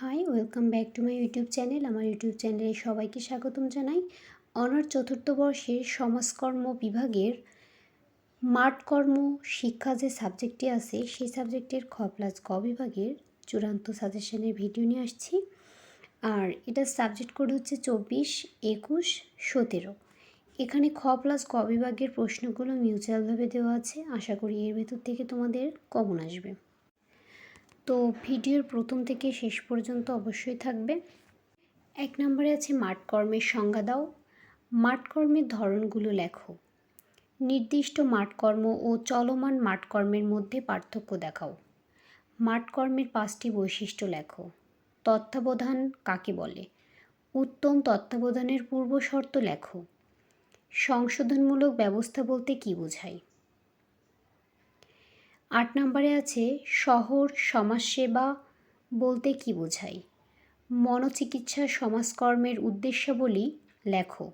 Hi welcome back to my YouTube channel আমার YouTube চ্যানেলে সবাইকে স্বাগতম জানাই। অনার চতুর্থ বর্ষের সমাজকর্ম বিভাগের মাঠকর্ম শিক্ষা যে সাবজেক্টটি আছে, সেই সাবজেক্টের খ প্লাস ক বিভাগের চূড়ান্ত সাজেশনের ভিডিও নিয়ে আসছি। আর এটার সাবজেক্ট কোড হচ্ছে চব্বিশ একুশ সতেরো। এখানে খ প্লাস ক বিভাগের প্রশ্নগুলো মিউচুয়ালভাবে দেওয়া আছে। আশা করি এর ভেতর থেকে তোমাদের কমন আসবে। তো ভিডিওর প্রথম থেকে শেষ পর্যন্ত অবশ্যই থাকবে। এক নম্বরে আছে মাঠকর্মের সংজ্ঞা দাও। মাঠকর্মের ধরনগুলো লেখো। নির্দিষ্ট মাঠকর্ম ও চলমান মাঠকর্মের মধ্যে পার্থক্য দেখাও। মাঠকর্মের পাঁচটি বৈশিষ্ট্য লেখো। তত্ত্বাবধান কাকে বলে? উত্তম তত্ত্বাবধানের পূর্বশর্ত লেখো। সংশোধনমূলক ব্যবস্থা বলতে কী বোঝায়? আট নম্বরে আছে, শহর, সমাজসেবা বলতে কি বোঝায়? মনোচিকিৎসা, সমাজকর্মের উদ্দেশ্যাবলী লেখো।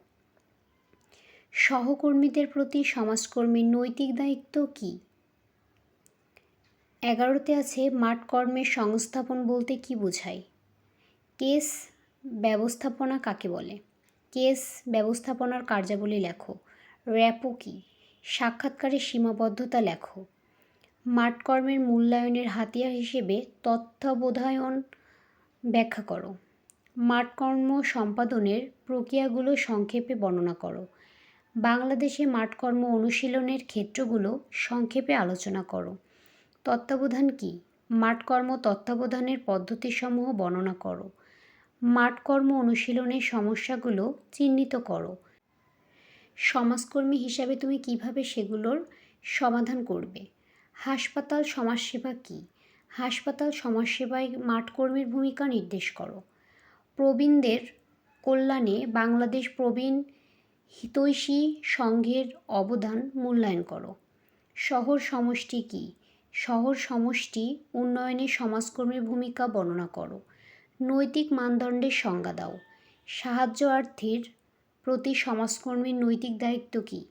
সহকর্মীদের প্রতি সমাজকর্মীর নৈতিক দায়িত্ব কী? এগারোতে আছে মাঠ কর্মের সংস্থাপন বলতে কি বোঝায়? কেস ব্যবস্থাপনা কাকে বলে? কেস ব্যবস্থাপনার কার্যাবলী লেখো। র্যাপো কী? সাক্ষাৎকারের সীমাবদ্ধতা লেখো। মাঠকর্মের মূল্যায়নের হাতিয়ার হিসেবে তত্ত্বাবধায়ন ব্যাখ্যা করো। মাঠকর্ম সম্পাদনের প্রক্রিয়াগুলো সংক্ষেপে বর্ণনা করো। বাংলাদেশে মাঠকর্ম অনুশীলনের ক্ষেত্রগুলো সংক্ষেপে আলোচনা করো। তত্ত্বাবধান কী? মাঠকর্ম তত্ত্বাবধানের পদ্ধতিসমূহ বর্ণনা করো। মাঠকর্ম অনুশীলনের সমস্যাগুলো চিহ্নিত করো। সমাজকর্মী হিসাবে তুমি কীভাবে সেগুলোর সমাধান করবে? হাসপাতাল সমাজসেবা কী? হাসপাতাল সমাজসেবায় মাঠকর্মীর ভূমিকা নির্দেশ করো। প্রবীণদের কল্যাণে বাংলাদেশ প্রবীণ হিতৈষী সংঘের অবদান মূল্যায়ন করো। শহর সমষ্টি কী? শহর সমষ্টি উন্নয়নে সমাজকর্মীর ভূমিকা বর্ণনা করো। নৈতিক মানদণ্ডের সংজ্ঞা দাও। সাহায্যার্থীর প্রতি সমাজকর্মীর নৈতিক দায়িত্ব কী?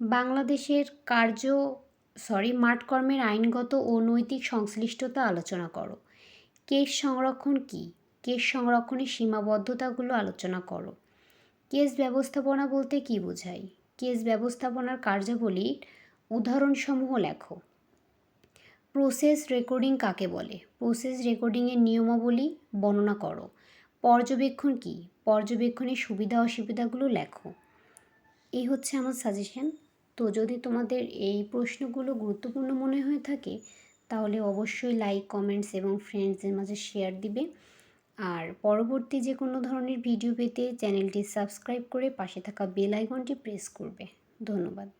বাংলাদেশের কার্য সরি, মাঠকর্মের আইনগত ও নৈতিক সংশ্লিষ্টতা আলোচনা করো। কেস সংরক্ষণ কী? কেস সংরক্ষণের সীমাবদ্ধতাগুলো আলোচনা করো। কেস ব্যবস্থাপনা বলতে কী বোঝায়? কেস ব্যবস্থাপনার কার্যাবলীর উদাহরণসমূহ লেখো। প্রসেস রেকর্ডিং কাকে বলে? প্রসেস রেকর্ডিংয়ের নিয়মাবলী বর্ণনা করো। পর্যবেক্ষণ কী? পর্যবেক্ষণের সুবিধা অসুবিধাগুলো লেখো। এই হচ্ছে আমার সাজেশন তো যদি তোমাদের এই প্রশ্নগুলো গুরুত্বপূর্ণ মনে হয়ে থাকে, তাহলে অবশ্যই লাইক কমেন্টস এবং ফ্রেন্ডসদের মাঝে শেয়ার দিবে। আর পরবর্তী যে কোনো ধরনের ভিডিও পেতে চ্যানেলটি সাবস্ক্রাইব করে পাশে থাকা বেল আইকনটি প্রেস করবে। ধন্যবাদ।